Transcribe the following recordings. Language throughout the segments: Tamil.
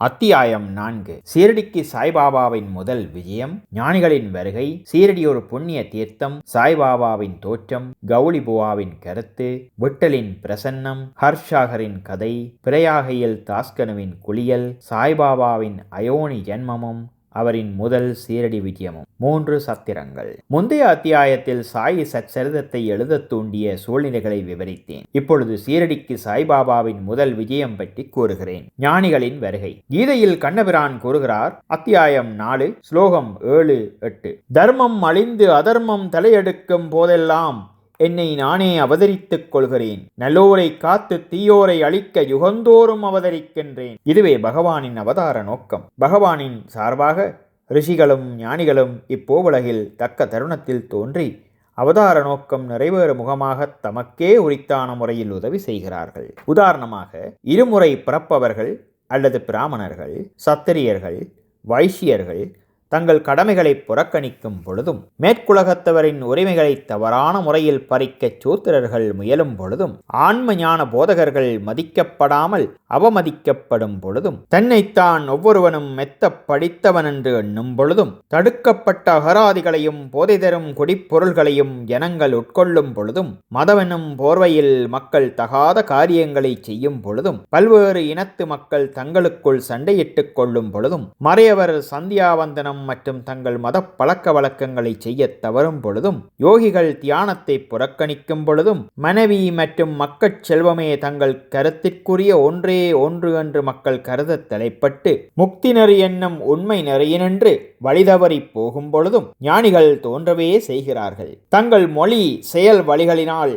அத்தியாயம் நான்கு. சீரடிக்கு சாய்பாபாவின் முதல் விஜயம் ஞானிகளின் வருகை சீரடி ஒரு புண்ணிய தீர்த்தம் சாய்பாபாவின் தோற்றம் கௌளி புவாவின் கருத்து விட்டலின் பிரசன்னம் ஹர்ஷாகரின் கதை பிரயாகையில் தாஸ்கனுவின் குளியல் சாய்பாபாவின் அயோனி ஜென்மமும் அவரின் முதல் சீரடி விஜயமும். மூன்று சத்திரங்கள். முந்தைய அத்தியாயத்தில் சாய் சச்சரிதத்தை எழுதத் தூண்டிய சூழ்நிலைகளை விவரித்தேன். இப்பொழுது சீரடிக்கு சாய்பாபாவின் முதல் விஜயம் பற்றி கூறுகிறேன். ஞானிகளின் வருகை. கீதையில் கண்ணபிரான் கூறுகிறார் அத்தியாயம் நாலு ஸ்லோகம் ஏழு எட்டு. தர்மம் அழிந்து அதர்மம் தலையெடுக்கும் போதெல்லாம் என்னை நானே அவதரித்துக் கொள்கிறேன். நல்லோரை காத்து தீயோரை அழிக்க யுகந்தோறும் அவதரிக்கின்றேன். இதுவே பகவானின் அவதார நோக்கம். பகவானின் சார்பாக ரிஷிகளும் ஞானிகளும் இப்போவுலகில் தக்க தருணத்தில் தோன்றி அவதார நோக்கம் நிறைவேறும் முகமாக தமக்கே உரித்தான முறையில் உதவி செய்கிறார்கள். உதாரணமாக இருமுறை பிறப்பவர்கள் அல்லது பிராமணர்கள் சத்திரியர்கள் வைசியர்கள் தங்கள் கடமைகளை புறக்கணிக்கும் பொழுதும் மேற்குலகத்தவரின் உரிமைகளை தவறான முறையில் பறிக்க சூத்திரர்கள் முயலும் பொழுதும் ஆன்ம ஞான போதகர்கள் மதிக்கப்படாமல் அவமதிக்கப்படும் பொழுதும் தன்னைத்தான் ஒவ்வொருவனும் மெத்த படித்தவன் என்று எண்ணும் பொழுதும் தடுக்கப்பட்ட அகராதிகளையும் போதை தரும் குடிப்பொருள்களையும் ஜனங்கள் உட்கொள்ளும் பொழுதும் மதவெனும் போர்வையில் மக்கள் தகாத காரியங்களை செய்யும் பொழுதும் பல்வேறு இனத்து மக்கள் தங்களுக்குள் சண்டையிட்டுக் கொள்ளும் பொழுதும் மறையவர் சந்தியாவந்தனம் மற்றும் தங்கள் மத பழக்க வழக்கங்களை செய்ய தவறும் பொழுதும் யோகிகள் தியானத்தை புறக்கணிக்கும் பொழுதும் மனைவி மற்றும் மக்கள் செல்வமே தங்கள் கருத்திற்குரிய ஒன்றே ஒன்று என்று மக்கள் கருத தலைப்பட்டு முக்தி நெறி என்னும் உண்மை நெறியினின்று வழிதவறி போகும் பொழுதும் ஞானிகள் தோன்றவே செய்கிறார்கள். தங்கள் மொழி செயல் வழிகளினால்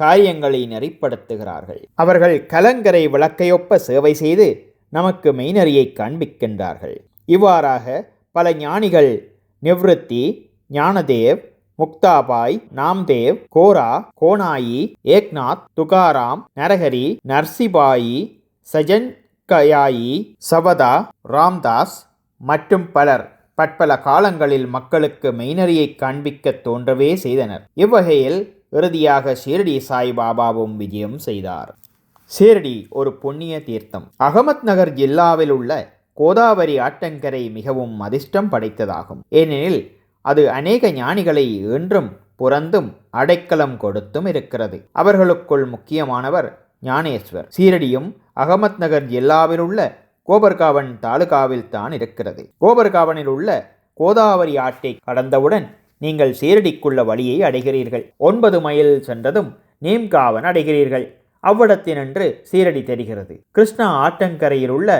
காரியங்களை நெறிப்படுத்துகிறார்கள். அவர்கள் கலங்கரை விளக்கையொப்ப சேவை செய்து நமக்கு மெய்நறியை காண்பிக்கின்றார்கள். இவ்வாறாக பல ஞானிகள் நிவ்ருத்தி ஞானதேவ் முக்தாபாய் நாம்தேவ் கோரா கோனாயி ஏக்நாத் துகாராம் நரஹரி நர்சிபாயி சஜன் கயாயி சவதா ராம்தாஸ் மற்றும் பலர் பற்பல காலங்களில் மக்களுக்கு மெய்நறியை காண்பிக்க தோன்றவே செய்தனர். இவ்வகையில் இறுதியாக ஷீரடி சாய்பாபாவும் விஜயம் செய்தார். ஷீரடி ஒரு புண்ணிய தீர்த்தம். அகமத் நகர் ஜில்லாவில் உள்ள கோதாவரி ஆற்றங்கரை மிகவும் அதிர்ஷ்டம் படைத்ததாகும். ஏனெனில் அது அநேக ஞானிகளை என்றும் புறந்தும் அடைக்கலம் கொடுத்தும் இருக்கிறது. அவர்களுக்குள் முக்கியமானவர் ஞானேஸ்வர். சீரடியும் அகமத் நகர் ஜில்லாவில் உள்ள கோபர்காவன் தாலுகாவில் தான் இருக்கிறது. கோபர்காவனில் உள்ள கோதாவரி ஆற்றை கடந்தவுடன் நீங்கள் சீரடிக்குள்ள வழியை அடைகிறீர்கள். ஒன்பது மைல் சென்றதும் நீம்காவன் அடைகிறீர்கள். அவ்விடத்தினின்று சீரடி தெரிகிறது. கிருஷ்ணா ஆற்றங்கரையில் உள்ள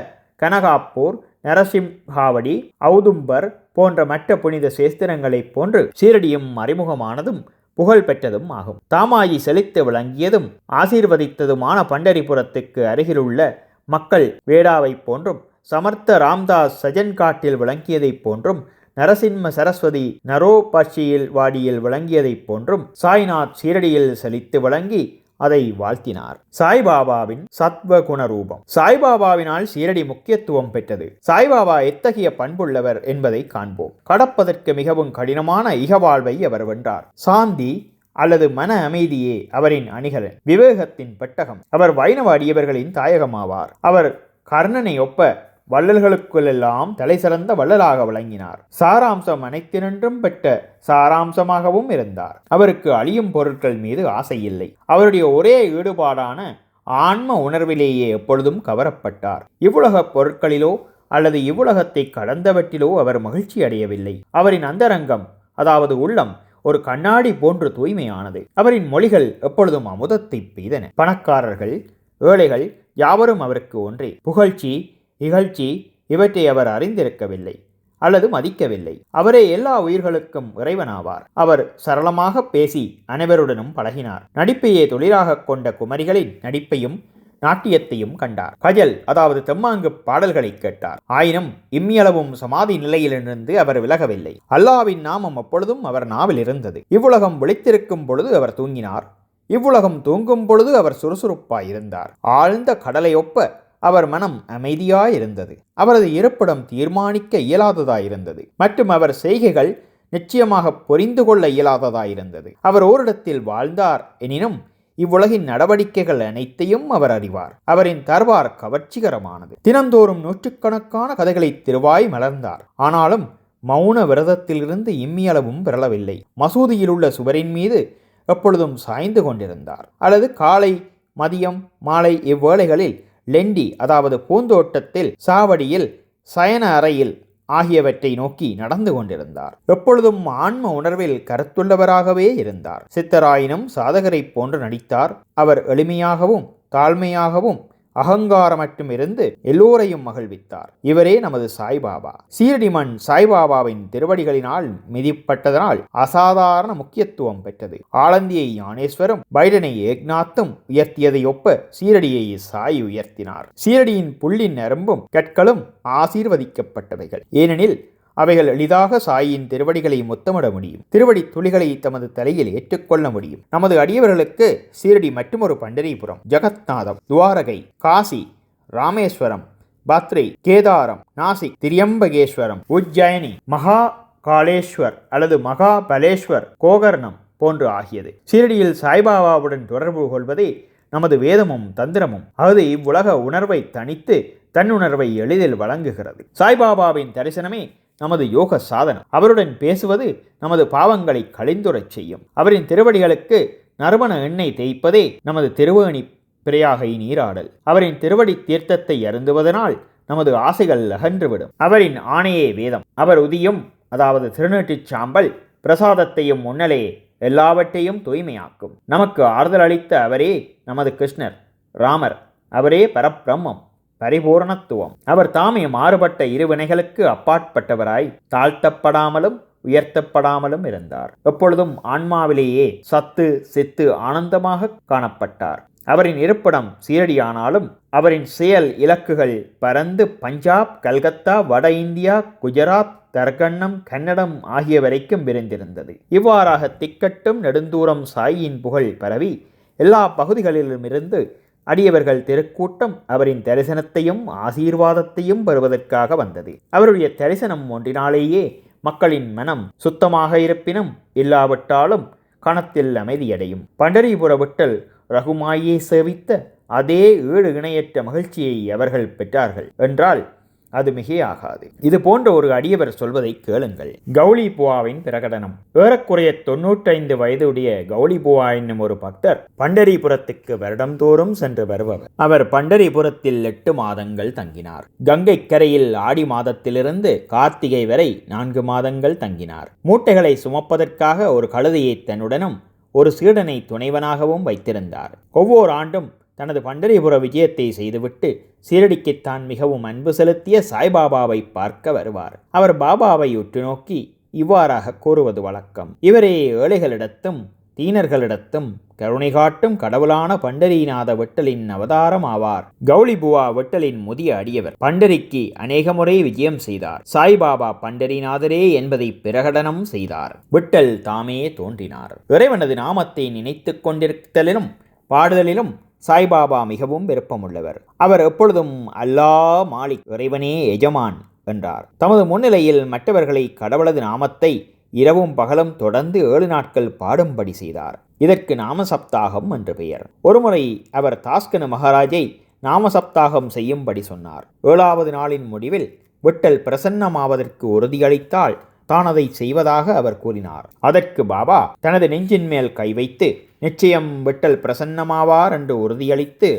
கனகாப்பூர் நரசிம்ஹாவடி ஔதும்பர் போன்ற மற்ற புனித சேஸ்திரங்களைப் போன்று சீரடியும் அறிமுகமானதும் புகழ் பெற்றதும் ஆகும். தாமாயி செழித்து விளங்கியதும் ஆசீர்வதித்ததுமான பண்டரிபுரத்துக்கு அருகிலுள்ள மக்கள் வேடாவைப் போன்றும் சமர்த்த ராம்தாஸ் சஜன்காட்டில் விளங்கியதைப் போன்றும் நரசிம்ம சரஸ்வதி நரோபாட்சியில் வாடியில் விளங்கியதைப் போன்றும் சாய்நாத் சீரடியில் செழித்து விளங்கி அதை வாழ்த்தினார். சாய்பாபாவின் சத்வ குணரூபம் சாய்பாபாவினால் சீரடி முக்கியத்துவம் பெற்றது. சாய்பாபா எத்தகைய பண்புள்ளவர் என்பதை காண்போம். கடப்பதற்கு மிகவும் கடினமான இகவாழ்வை அவர் வென்றார். சாந்தி அல்லது மன அமைதியே அவரின் அணிகலன். விவேகத்தின் பெட்டகம். அவர் வைணவ அடியவர்களின் தாயகமாவார். அவர் கர்ணனை ஒப்ப வள்ளல்களுக்குள்ளெல்லாம் தலை சிறந்த வள்ளலாக விளங்கினார். சாராம்சம் அனைத்தினின்றும் பெற்ற சாராம்சமாகவும் இருந்தார். அவருக்கு அழியும் பொருட்கள் மீது ஆசை இல்லை அவருடைய ஒரே ஈடுபாடான ஆன்ம உணர்விலேயே எப்பொழுதும் கவரப்பட்டார். இவ்வுலக பொருட்களிலோ அல்லது இவ்வுலகத்தை கடந்தவற்றிலோ அவர் மகிழ்ச்சி அடையவில்லை. அவரின் அந்தரங்கம் அதாவது உள்ளம் ஒரு கண்ணாடி போன்று தூய்மையானது. அவரின் மொழிகள் எப்பொழுதும் அமுதத்தை பெய்தன. பணக்காரர்கள் ஏழைகள் யாவரும் அவருக்கு ஒன்றே. புகழ்ச்சி இகழ்ச்சி இவற்றை அவர் அறிந்திருக்கவில்லை அல்லது மதிக்கவில்லை. அவரே எல்லா உயிர்களுக்கும் இறைவனாவார். அவர் சரளமாக பேசி அனைவருடனும் பழகினார். நடிப்பையே தொழிலாக கொண்ட குமரிகளின் நடிப்பையும் நாட்டியத்தையும் கண்டார். கஜல் அதாவது தெம்மாங்கு பாடல்களை கேட்டார். ஆயினும் இம்மியளவும் சமாதி நிலையிலிருந்து அவர் விலகவில்லை. அல்லாவின் நாமம் அப்பொழுதும் அவர் நாவில் இருந்தது. இவ்வுலகம் விழித்திருக்கும் பொழுது அவர் தூங்கினார். இவ்வுலகம் தூங்கும் பொழுது அவர் சுறுசுறுப்பாயிருந்தார் ஆழ்ந்த கடலையொப்ப அவர் மனம் அமைதியாயிருந்தது. அவரது இருப்பிடம் தீர்மானிக்க இயலாததாயிருந்தது. மற்றும் அவர் செய்கைகள் நிச்சயமாக புரிந்து கொள்ள இயலாததாயிருந்தது. அவர் ஓரிடத்தில் வாழ்ந்தார் எனினும் இவ்வுலகின் நடவடிக்கைகள் அனைத்தையும் அவர் அறிவார். அவரின் தர்பார் கவர்ச்சிகரமானது. தினந்தோறும் நூற்றுக்கணக்கான கதைகளை திருவாய் மலர்ந்தார். ஆனாலும் மௌன விரதத்திலிருந்து இம்மியளவும் பிறளவில்லை மசூதியில் உள்ள சுவரின் மீது எப்பொழுதும் சாய்ந்து கொண்டிருந்தார். அல்லது காலை மதியம் மாலை இவ்வேளைகளில் லெண்டி அதாவது பூந்தோட்டத்தில் சாவடியில் சயன அறையில் ஆகியவற்றை நோக்கி நடந்து கொண்டிருந்தார். எப்பொழுதும் ஆன்ம உணர்வில் கருத்துள்ளவராகவே இருந்தார். சித்தராயினும் சாதகரைப் போன்று நடித்தார். அவர் எளிமையாகவும் தாழ்மையாகவும் அகங்காரமட்டும் இருந்து எல்லோரையும் மகிழ்வித்தார். இவரே நமது சாய்பாபா. சீரடி மண் சாய்பாபாவின் திருவடிகளினால் மிதிப்பட்டதனால் அசாதாரண முக்கியத்துவம் பெற்றது. ஆலந்தியை ஞானேஸ்வரம் பைடனை ஏக்நாத்தும் உயர்த்தியதை ஒப்ப சீரடியை சாய் உயர்த்தினார். சீரடியின் புள்ளி நரம்பும் கற்களும் ஆசீர்வதிக்கப்பட்டவைகள். ஏனெனில் அவைகள் எளிதாக சாயின் திருவடிகளை முத்தமிட முடியும். திருவடி துளிகளை தமது தலையில் ஏற்றுக்கொள்ள முடியும். நமது அடியவர்களுக்கு சீரடி மற்றொரு பண்டரிபுரம் ஜெகத்நாதம் துவாரகை காசி ராமேஸ்வரம் பத்ரி கேதாரம் நாசிக் திரியம்பகேஸ்வரம் உஜ்ஜயனி மகா காளேஸ்வர் அல்லது மகாபலேஸ்வர் கோகர்ணம் போன்று ஆகியது. சீரடியில் சாய்பாபாவுடன் தொடர்பு கொள்வதே நமது வேதமும் தந்திரமும். அது இவ்வுலக உணர்வை தனித்து தன்னுணர்வை எளிதில் வழங்குகிறது. சாய்பாபாவின் தரிசனமே நமது யோக சாதனம். அவருடன் பேசுவது நமது பாவங்களை கழிந்துறச் செய்யும். அவரின் திருவடிகளுக்கு நறுமண எண்ணெய் தேய்ப்பதே நமது திருவேணி பிரயாகை நீராடல் அவரின் திருவடி தீர்த்தத்தை அருந்துவதனால் நமது ஆசைகள் அகன்றுவிடும். அவரின் ஆணையே வேதம். அவர் உதியும் அதாவது திருநீட்டுச் சாம்பல் பிரசாதத்தையும் முன்னலே எல்லாவற்றையும் தூய்மையாக்கும். நமக்கு ஆறுதல் அளித்த அவரே நமது கிருஷ்ணர் ராமர். அவரே பரப்பிரம்மம் பரிபூரணத்துவம். அவர் தாமே மாறுபட்ட இருவினைகளுக்கு அப்பாற்பட்டவராய் தாழ்த்தப்படாமலும் உயர்த்தப்படாமலும் இருந்தார். எப்பொழுதும் ஆன்மாவிலேயே சத்து சித்து ஆனந்தமாக காணப்பட்டார். அவரின் இருப்பிடம் சீரடியானாலும் அவரின் செயல் இலக்குகள் பரந்து பஞ்சாப் கல்கத்தா வட இந்தியா குஜராத் தர்கண்ணம் கன்னடம் ஆகிய வரைக்கும் விரைந்திருந்தது. இவ்வாறாக திக்கட்டும் நெடுந்தூரம் சாயின் புகழ் பரவி எல்லா பகுதிகளிலுமிருந்து அடியவர்கள் திருக்கூட்டம் அவரின் தரிசனத்தையும் ஆசீர்வாதத்தையும் பெறுவதற்காக வந்தது. அவருடைய தரிசனம் ஒன்றினாலேயே மக்களின் மனம் சுத்தமாக இருப்பினும் இல்லாவிட்டாலும் கணத்தில் அமைதியடையும். பண்டரிபுர விட்டல் ரகுமாயை சேவித்த அதே ஏழு இணையற்ற மகிழ்ச்சியை அவர்கள் பெற்றார்கள். என்றால் அது மிகையாகாது. இது போன்ற ஒரு அடியவர் சொல்வதை கேளுங்கள். கௌளி புவாவின் பிரகடனம். ஏறக்குறைய தொன்னூற்றைந்து வயதுடைய கௌளி புவா என்னும் ஒரு பக்தர் பண்டரிபுரத்துக்கு வருடந்தோறும் சென்று வருபவர். அவர் பண்டரிபுரத்தில் எட்டு மாதங்கள் தங்கினார். கங்கை கரையில் ஆடி மாதத்திலிருந்து கார்த்திகை வரை நான்கு மாதங்கள் தங்கினார். மூட்டைகளை சுமப்பதற்காக ஒரு கழுதையை தன்னுடனும் ஒரு சீடனை துணைவனாகவும் வைத்திருந்தார். ஒவ்வொரு ஆண்டும் தனது பண்டரிபுர விஜயத்தை செய்துவிட்டு சீரடிக்கு தான் மிகவும் அன்பு செலுத்திய சாய்பாபாவை பார்க்க வருவார். அவர் பாபாவை உற்று நோக்கி இவ்வாறாக கூறுவது வழக்கம். இவரே ஏழைகளிடத்தும் தீனர்களிடத்தும் கருணை காட்டும் கடவுளான பண்டரிநாத விட்டலின் அவதாரம் ஆவார். கௌளிபுவா விட்டலின் முதிய அடியவர். பண்டரிக்கு அநேக முறை விஜயம் செய்தார். சாய்பாபா பண்டரிநாதரே என்பதை பிரகடனம் செய்தார். விட்டல் தாமே தோன்றினார். இறைவனது நாமத்தை நினைத்து கொண்டிருத்தலிலும் பாடுதலிலும் சாய்பாபா மிகவும் விருப்பமுள்ளவர். அவர் எப்பொழுதும் அல்லா மாலிக் இறைவனே எஜமான் என்றார். தமது முன்னிலையில் மற்றவர்களை கடவுளது நாமத்தை இரவும் பகலும் தொடர்ந்து ஏழு நாட்கள் பாடும்படி செய்தார். இதற்கு நாமசப்தாகம் என்று பெயர். ஒருமுறை அவர் தாஸ்கனு மகாராஜை நாமசப்தாகம் செய்யும்படி சொன்னார். ஏழாவது நாளின் முடிவில் விட்டல் பிரசன்னமாவதற்கு உறுதியளித்தால் தான் அதை செய்வதாக அவர் கூறினார். அதற்கு பாபா தனது நெஞ்சின் மேல் கை வைத்து நிச்சயம் விட்டல் பிரசன்னமாவார் என்று உறுதியளித்து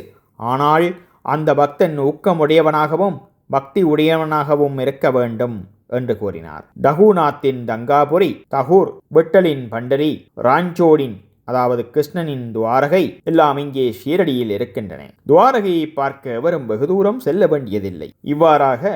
ஆனால் அந்த பக்தன் ஊக்கமுடையவனாகவும் பக்தி உடையவனாகவும் இருக்க வேண்டும் என்று கூறினார். தகுநாத்தின் தங்காபுரி தகூர் விட்டலின் பண்டரி ராஞ்சோடின் அதாவது கிருஷ்ணனின் துவாரகை எல்லாம் இங்கே ஷீரடியில் இருக்கின்றன. துவாரகையை பார்க்க எவரும் வெகு தூரம் செல்ல வேண்டியதில்லை. இவ்வாறாக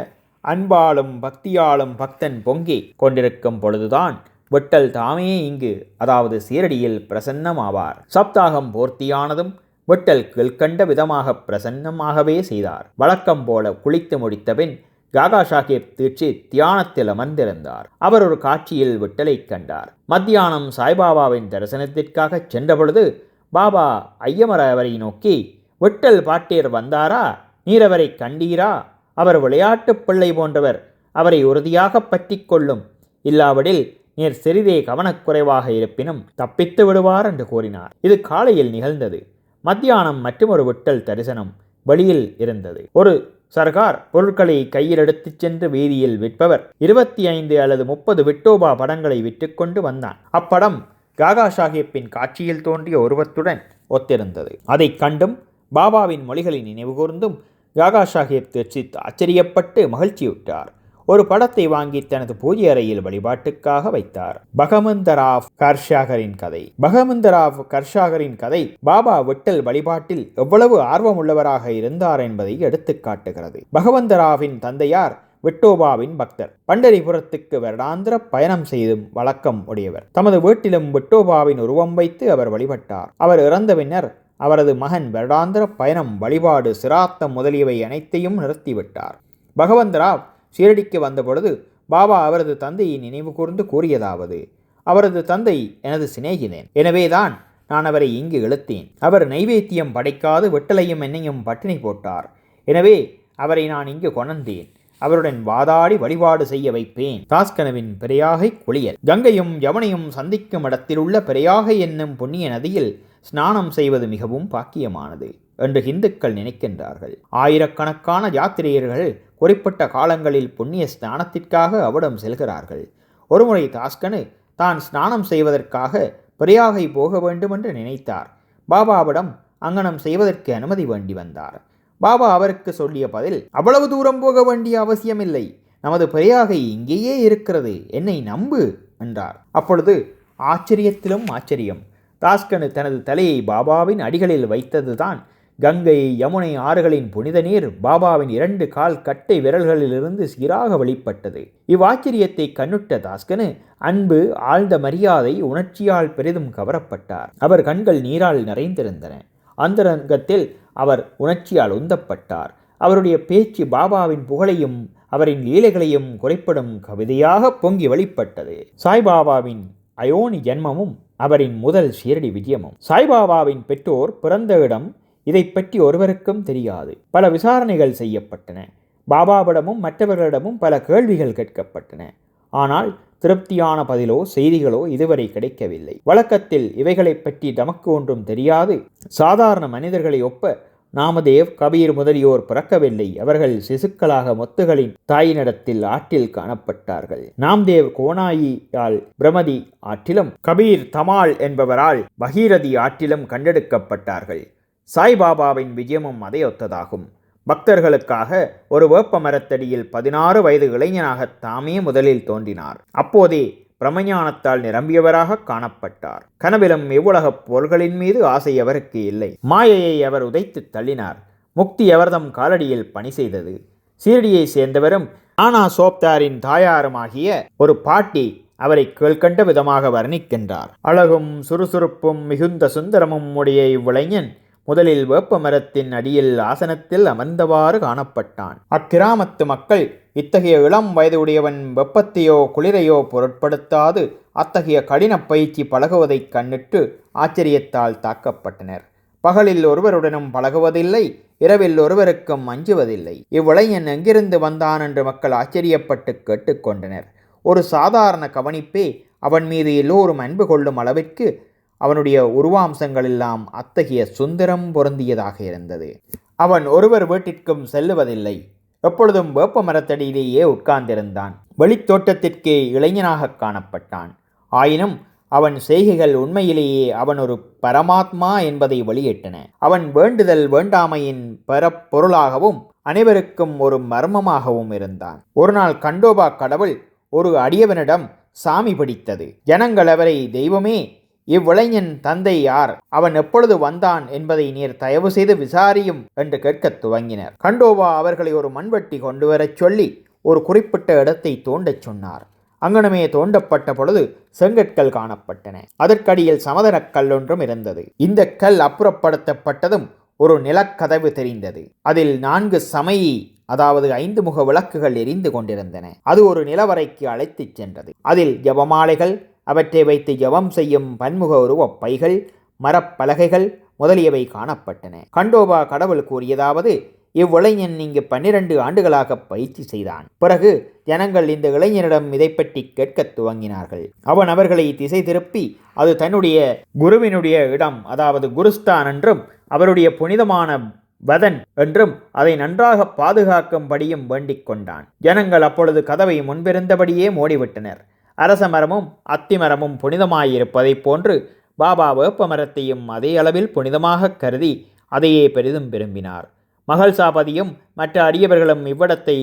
அன்பாலும் பக்தியாலும் பக்தன் பொங்கி கொண்டிருக்கும் பொழுதுதான் விட்டல் தாமே இங்கு அதாவது சீரடியில் பிரசன்னமாவார். சப்தாகம் பூர்த்தியானதும் விட்டல் கீழ்கண்ட விதமாக பிரசன்னமாகவே செய்தார். வழக்கம் போல குளித்து முடித்தபின் காகா சாஹிப் தீட்சி தியானத்தில் அமர்ந்திருந்தார். அவர் ஒரு காட்சியில் விட்டலை கண்டார். மத்தியானம் சாய்பாபாவின் தரிசனத்திற்காக சென்றபொழுது பாபா ஐயமர அவரை நோக்கி விட்டல் பாட்டீர் வந்தாரா? நீரவரை கண்டீரா? அவர் விளையாட்டுப் பிள்ளை போன்றவர். அவரை உறுதியாக பற்றி கொள்ளும். இல்லாவிடில் நீர் சிறிதே கவனக்குறைவாக இருப்பினும் தப்பித்து விடுவார் என்று கூறினார். இது காலையில் நிகழ்ந்தது. மத்தியானம் மற்றொரு விட்டல் தரிசனம் வெளியில் இருந்தது. ஒரு சர்கார் பொருட்களை கையில் எடுத்துச் சென்று வீதியில் விற்பவர். இருபத்தி ஐந்து அல்லது முப்பது விட்டோபா படங்களை விற்றுக்கொண்டு வந்தான். அப்படம் காகா சாஹிப்பின் காட்சியில் தோன்றிய உருவத்துடன் ஒத்திருந்தது. அதைக் கண்டும் பாபாவின் மொழிகளை நினைவுகூர்ந்தும் காகா சாஹிப் தீட்சித் ஆச்சரியப்பட்டு மகிழ்ச்சியுற்றார். ஒரு படத்தை வாங்கி தனது பூஜை அறையில் வழிபாட்டுக்காக வைத்தார். பகமந்தராவ் கர்ஷாகரின் கதை. பகவந்தராவ் கர்ஷாகரின் கதை பாபா விட்டல் வழிபாட்டில் எவ்வளவு ஆர்வமுள்ளவராக இருந்தார் என்பதை எடுத்துக்காட்டுகிறது பகவந்தராவின் தந்தையார் விட்டோபாவின் பக்தர். பண்டரிபுரத்துக்கு வருடாந்திர பயணம் செய்தும் வழக்கம் உடையவர். தமது வீட்டிலும் விட்டோபாவின் உருவம் வைத்து அவர் வழிபட்டார். அவர் இறந்த பின்னர் அவரது மகன் வருடாந்திர பயணம் வழிபாடு சிராத்தம் முதலியவை அனைத்தையும் நிறுத்திவிட்டார். பகவந்தராவ் ஷீரடிக்கு வந்தபொழுது பாபா அவரது தந்தையை நினைவு கூர்ந்து கூறியதாவது அவரது தந்தை எனது சிநேகிதேன். எனவேதான் நான் அவரை இங்கு இழுத்தேன். அவர் நைவேத்தியம் படைக்காது வெட்டலையும் என்னையும் பட்டினி போட்டார். எனவே அவரை நான் இங்கு கொணர்ந்தேன். அவருடன் வாதாடி வழிபாடு செய்ய வைப்பேன். தாஸ்கனவின் பெரியாகை குளியல். கங்கையும் யவனையும் சந்திக்கும் இடத்திலுள்ள பெரியாகை என்னும் புண்ணிய நதியில் ஸ்நானம் செய்வது மிகவும் பாக்கியமானது என்று இந்துக்கள் நினைக்கின்றார்கள். ஆயிரக்கணக்கான யாத்திரியர்கள் குறிப்பிட்ட காலங்களில் புண்ணிய ஸ்நானத்திற்காக அவிடம் செல்கிறார்கள். ஒருமுறை தாஸ்கனு தான் ஸ்நானம் செய்வதற்காக பெரியாகை போக வேண்டும் என்று நினைத்தார் பாபாவிடம் அங்கனம் செய்வதற்கு அனுமதி வேண்டி வந்தார். பாபா அவருக்கு சொல்லிய பதில் அவ்வளவு தூரம் போக வேண்டிய அவசியமில்லை. நமது பெரியாகை இங்கேயே இருக்கிறது. என்னை நம்பு என்றார். அப்பொழுது ஆச்சரியத்திலும் ஆச்சரியம். தாஸ்கனு தனது தலையை பாபாவின் அடிகளில் வைத்ததுதான். கங்கை யமுனை ஆறுகளின் புனித நீர் பாபாவின் இரண்டு கால் கட்டை விரல்களிலிருந்து சீராக வெளிப்பட்டது. இவ்வாச்சரியத்தை கண்ணுட்ட தாஸ்கனு அன்பு ஆழ்ந்த மரியாதை உணர்ச்சியால் பெரிதும் கவரப்பட்டார். அவர் கண்கள் நீரால் நிறைந்திருந்தன. அந்தரங்கத்தில் அவர் உணர்ச்சியால் உந்தப்பட்டார். அவருடைய பேச்சு பாபாவின் புகழையும் அவரின் லீலைகளையும் குறைப்படும் கவிதையாக பொங்கி வெளிப்பட்டது. சாய்பாபாவின் அயோனி ஜென்மமும் அவரின் முதல் ஷீரடி விஜயமும். சாய்பாபாவின் பெற்றோர் பிறந்த இடம் இதை பற்றி ஒருவருக்கும் தெரியாது. பல விசாரணைகள் செய்யப்பட்டன. பாபாவிடமும் மற்றவர்களிடமும் பல கேள்விகள் கேட்கப்பட்டன. ஆனால் திருப்தியான பதிலோ செய்திகளோ இதுவரை கிடைக்கவில்லை. வழக்கத்தில் இவைகளை பற்றி தமக்கு ஒன்றும் தெரியாது. சாதாரண மனிதர்களை ஒப்ப நாமதேவ் கபீர் முதலியோர் பிறக்கவில்லை. அவர்கள் சிசுக்களாக மொத்துகளின் தாயினிடத்தில் ஆற்றில் காணப்பட்டார்கள். நாம்தேவ் கோனாயியால் பிரமதி ஆற்றிலும் கபீர் தமால் என்பவரால் பகீரதி ஆற்றிலும் கண்டெடுக்கப்பட்டார்கள். சாய்பாபாவின் விஜயமும் அதையொத்ததாகும். பக்தர்களுக்காக ஒரு வேப்ப மரத்தடியில் பதினாறு வயது இளைஞனாக தாமே முதலில் தோன்றினார். அப்போதே பிரமஞானத்தால் நிரம்பியவராக காணப்பட்டார். கனவிலும் இவ்வுலகப் பொருள்களின் மீது ஆசை அவருக்கு இல்லை? மாயையை அவர் உதைத்து தள்ளினார். முக்தி அவர்தம் காலடியில் பணி செய்தது? சீரடியை சேர்ந்தவரும் ஆனா சோப்தாரின் தாயாருமாகிய ஒரு பாட்டி அவரை கீழ்கண்ட விதமாக வர்ணிக்கின்றார். அழகும் சுறுசுறுப்பும் மிகுந்த சுந்தரமும் உடைய இவ்விளைஞன் முதலில் வேப்ப மரத்தின் அடியில் ஆசனத்தில் அமர்ந்தவாறு காணப்பட்டான். அக்கிராமத்து மக்கள் இத்தகைய இளம் வயதுடையவன் வெப்பத்தையோ குளிரையோ பொருட்படுத்தாது. அத்தகைய கடின பயிற்சி பழகுவதைக் கண்ணிட்டு ஆச்சரியத்தால் தாக்கப்பட்டனர். பகலில் ஒருவருடனும் பழகுவதில்லை இரவில் ஒருவருக்கும் அஞ்சுவதில்லை. இவ்விளைஞன் எங்கிருந்து வந்தான் என்று மக்கள் ஆச்சரியப்பட்டு கேட்டுக்கொண்டனர். ஒரு சாதாரண கவனிப்பே அவன் மீது எல்லோரும் அன்பு கொள்ளும் அளவிற்கு அவனுடைய உருவாம்சங்கள் எல்லாம் அத்தகைய சுந்தரம் பொருந்தியதாக இருந்தது. அவன் ஒருவர் வீட்டிற்கும் செல்லுவதில்லை. எப்பொழுதும் வேப்ப மரத்தடியிலேயே உட்கார்ந்திருந்தான். வெளித்தோட்டத்திற்கே இளைஞனாக காணப்பட்டான். ஆயினும் அவன் செய்கைகள் உண்மையிலேயே அவன் ஒரு பரமாத்மா என்பதை வெளியிட்டன. அவன் வேண்டுதல் வேண்டாமையின் பரப்பொருளாகவும் அனைவருக்கும் ஒரு மர்மமாகவும் இருந்தான். ஒரு நாள் கண்டோபா கடவுள் ஒரு அடியவனிடம் சாமி பிடித்தது. ஜனங்கள் அவரை தெய்வமே இவ்விளைஞன் தந்தை யார்? அவன் எப்பொழுது வந்தான் என்பதை நீர் தயவு செய்து விசாரியும் என்று கேட்கத் துவங்கினர். கண்டோவா அவர்களை ஒரு மண்வெட்டி கொண்டு வரச் சொல்லி ஒரு குறிப்பிட்ட இடத்தை தோண்டச் சொன்னார். அங்கனமே தோண்டப்பட்ட பொழுது செங்கற்கள் காணப்பட்டன. அதற்கடியில் சமதனக் கல் ஒன்றும் இருந்தது. இந்த கல் அப்புறப்படுத்தப்பட்டதும் ஒரு நிலக்கதவு தெரிந்தது. அதில் நான்கு சமையி அதாவது ஐந்து முக விளக்குகள் எரிந்து கொண்டிருந்தன. அது ஒரு நிலவரைக்கு அழைத்துச் சென்றது. அதில் ஜபமாலைகள் அவற்றை வைத்து ஜபம் செய்யும் பன்முக உருவப் பைகள் மரப்பலகைகள் முதலியவை காணப்பட்டன. கண்டோபா கடவுள் கூறியதாவது இவ்விளைஞன் இங்கு பன்னிரண்டு ஆண்டுகளாக பயிற்சி செய்தான். பிறகு ஜனங்கள் இந்த இளைஞனிடம் இதை பற்றி கேட்கத் துவங்கினார்கள். அவன் அவர்களை திசை திருப்பி அது தன்னுடைய குருவினுடைய இடம் அதாவது குருஸ்தான் என்றும் அவருடைய புனிதமான வதன் என்றும் அதை நன்றாக பாதுகாக்கும்படியும் வேண்டிக் கொண்டான். ஜனங்கள் அப்பொழுது கதவை முன்பிருந்தபடியே மூடிவிட்டனர். அரச மரமும் அத்திமரமும் புனிதமாயிருப்பதைப் போன்று பாபா வேப்ப மரத்தையும் அதே அளவில் புனிதமாக கருதி அதையே பெரிதும் விரும்பினார். மகள் சாபதியும் மற்ற அடியவர்களும் இவ்விடத்தை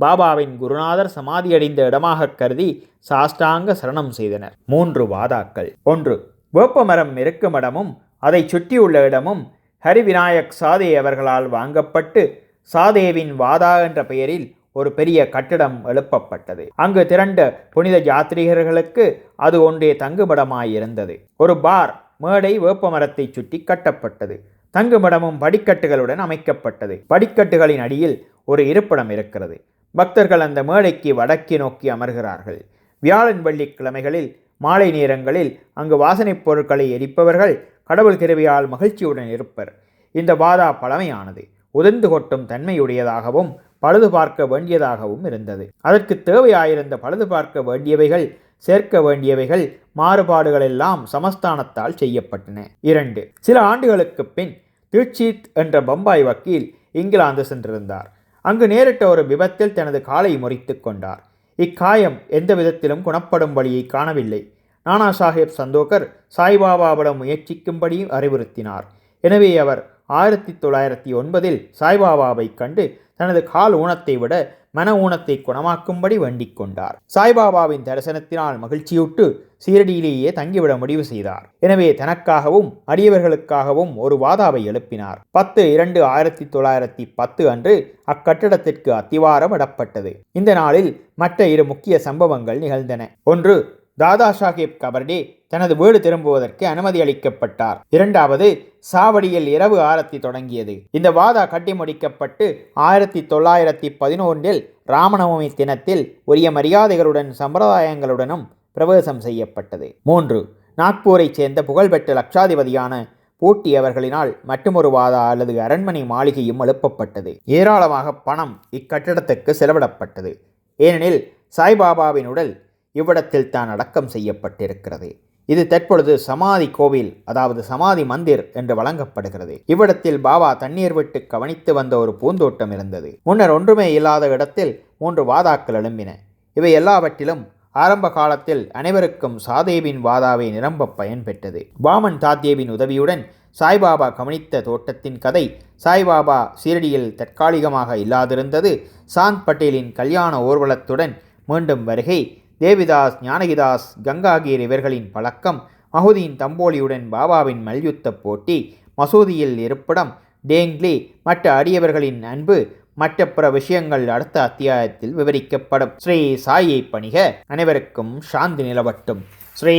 பாபாவின் குருநாதர் சமாதியடைந்த இடமாக கருதி சாஷ்டாங்க சரணம் செய்தனர். மூன்று வாதாக்கள். ஒன்று வேப்பமரம் இருக்கும் இடமும் அதை சுற்றியுள்ள இடமும் ஹரிவிநாயக் சாதே அவர்களால் வாங்கப்பட்டு சாதேவின் வாதா என்ற பெயரில் ஒரு பெரிய கட்டிடம் எழுப்பப்பட்டது. அங்கு திரண்ட புனித யாத்ரீகர்களுக்கு அது ஒன்றே தங்குமிடமாயிருந்தது. ஒரு பார் மேடை வேப்பமரத்தை சுற்றி கட்டப்பட்டது. தங்குமிடமும் படிக்கட்டுகளுடன் அமைக்கப்பட்டது. படிக்கட்டுகளின் அடியில் ஒரு இருப்பிடம் இருக்கிறது. பக்தர்கள் அந்த மேடைக்கு வடக்கி நோக்கி அமர்கிறார்கள். வியாழன் வெள்ளிக்கிழமைகளில் மாலை நேரங்களில் அங்கு வாசனைப் பொருட்களை எரிப்பவர்கள் கடவுள் கிருவியால் மகிழ்ச்சியுடன் இருப்பர். இந்த வாதா பழமையானது உதிர்ந்து கொட்டும் தன்மையுடையதாகவும் பழுது பார்க்க வேண்டியதாகவும் இருந்தது. அதற்கு தேவையாயிருந்த பழுது பார்க்க வேண்டியவைகள் சேர்க்க வேண்டியவைகள் மாறுபாடுகள் எல்லாம் சமஸ்தானத்தால் செய்யப்பட்டன. இரண்டு சில ஆண்டுகளுக்கு பின் திருச்சித் என்ற பம்பாய் வக்கீல் இங்கிலாந்து சென்றிருந்தார். அங்கு நேரிட்ட ஒரு விபத்தில் தனது காலை முறித்து கொண்டார். இக்காயம் எந்த விதத்திலும் குணப்படும் வழியை காணவில்லை. நானா சாஹேப் சந்தோகர் சாய்பாபாவிடம் முயற்சிக்கும்படி அறிவுறுத்தினார். எனவே அவர் ஆயிரத்தி தொள்ளாயிரத்தி ஒன்பதில் சாய்பாபாவை கண்டு தனது கால் ஊனத்தை விட மன ஊனத்தை குணமாக்கும்படி வேண்டிக் கொண்டார். சாய்பாபாவின் தரிசனத்தினால் மகிழ்ச்சியுட்டு சீரடியிலேயே தங்கிவிட முடிவு செய்தார். எனவே தனக்காகவும் அடியவர்களுக்காகவும் ஒரு வாதாவை எழுப்பினார். பத்து இரண்டு ஆயிரத்தி தொள்ளாயிரத்தி பத்து அன்று அக்கட்டிடத்திற்கு அத்திவாரம் இடப்பட்டது. இந்த நாளில் மற்ற இரு முக்கிய சம்பவங்கள் நிகழ்ந்தன. ஒன்று தாதா சாஹேப் கபர்டே தனது வீடு திரும்புவதற்கு அனுமதி அளிக்கப்பட்டார். இரண்டாவது சாவடியில் இரவு ஆரத்தி தொடங்கியது. இந்த வாதா கட்டி முடிக்கப்பட்டு ஆயிரத்தி தொள்ளாயிரத்தி பதினொன்றில் ராமநவமி தினத்தில் உரிய மரியாதைகளுடன் சம்பிரதாயங்களுடனும் பிரவேசம் செய்யப்பட்டது. மூன்று நாக்பூரைச் சேர்ந்த புகழ்பெற்ற லட்சாதிபதியான பூட்டி அவர்களினால் மற்றொரு வாதா அல்லது அரண்மனை மாளிகையும் எழுப்பப்பட்டது. ஏராளமாக பணம் இக்கட்டிடத்துக்கு செலவிடப்பட்டது. ஏனெனில் சாய்பாபாவின் உடல் இவ்விடத்தில் தான் அடக்கம் செய்யப்பட்டிருக்கிறது. இது தற்பொழுது சமாதி கோவில் அதாவது சமாதி மந்திர் என்று வழங்கப்படுகிறது. இவ்விடத்தில் பாபா தண்ணீர் விட்டு கவனித்து வந்த ஒரு பூந்தோட்டம் இருந்தது. முன்னர் ஒன்றுமே இல்லாத இடத்தில் மூன்று வாதாக்கள் எழும்பின. இவை எல்லாவற்றிலும் ஆரம்ப காலத்தில் அனைவருக்கும் சாதேவின் வாதாவை நிரம்ப பயன்பெற்றது. பாமன் தாத்தேவின் உதவியுடன் சாய்பாபா கவனித்த தோட்டத்தின் கதை சாய்பாபா சீரடியில் தற்காலிகமாக இல்லாதிருந்தது. சாந்த் பட்டேலின் கல்யாண ஊர்வலத்துடன் மீண்டும் வருகை தேவிதாஸ் ஞானகிதாஸ் கங்காகீர் இவர்களின் பழக்கம் மகுதியின் தம்போலியுடன் பாபாவின் மல்யுத்த போட்டி மசூதியில் இருப்பிடம் டேங்லி மற்ற அடியவர்களின் அன்பு மற்ற பிற விஷயங்கள் அடுத்த அத்தியாயத்தில் விவரிக்கப்படும். ஸ்ரீ சாயை பணிக அனைவருக்கும் சாந்தி நிலவட்டும். ஸ்ரீ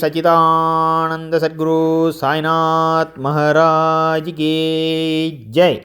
சச்சிதானந்த சத்குரு சாய்நாத் மகாராஜ் கே ஜெய்.